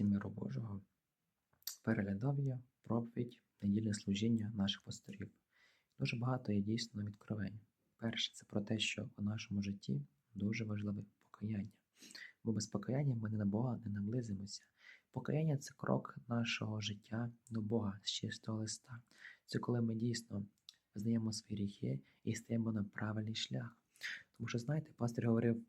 миру Божого. Переглядав я проповідь недільне служіння наших пасторів. Дуже багато є дійсно відкровень. Перше, це про те, що у нашому житті дуже важливе покаяння. Бо без покаяння ми не на Бога не наблизимося. Покаяння це крок нашого життя до Бога з чистого листа. Це коли ми дійсно визнаємо свої гріхи і стаємо на правильний шлях. Тому що, знаєте, пастор говорив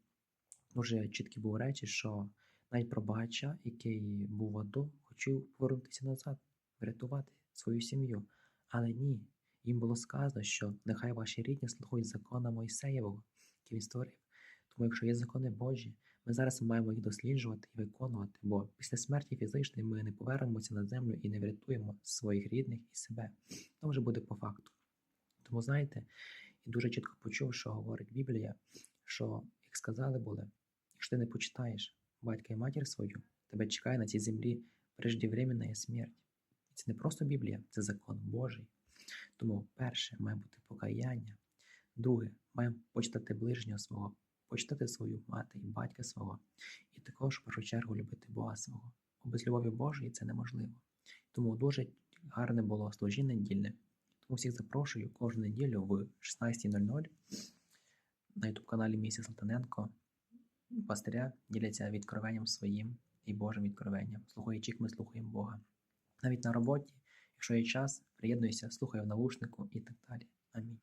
дуже чіткі були речі, що навіть про багача, який був в аду, хотів повернутися назад, врятувати свою сім'ю. Але ні, їм було сказано, що нехай ваші рідні слухають закона Мойсеєвого, який він створив. Тому, якщо є закони Божі, ми зараз маємо їх досліджувати і виконувати, бо після смерті фізичної ми не повернемося на землю і не врятуємо своїх рідних і себе. То вже буде по факту. Тому знаєте, і дуже чітко почув, що говорить Біблія, що як сказали були, якщо ти не почитаєш батька і матір свою, тебе чекає на цій землі преждевременна смерть. І це не просто Біблія, це закон Божий. Тому перше має бути покаяння, друге, маємо почитати ближнього свого, почитати свою мати і батька свого, і також в першу чергу любити Бога свого. Бо без любові Божої це неможливо. Тому дуже гарне було служіння недільне. Тому всіх запрошую кожну неділю в 16.00 на youtube каналі Місія Салтаненко. Пастиря діляться відкровенням своїм і Божим відкровенням. Слухаючи, ми слухаємо Бога. Навіть на роботі, якщо є час, приєднуйся, слухай в навушнику і так далі. Амінь.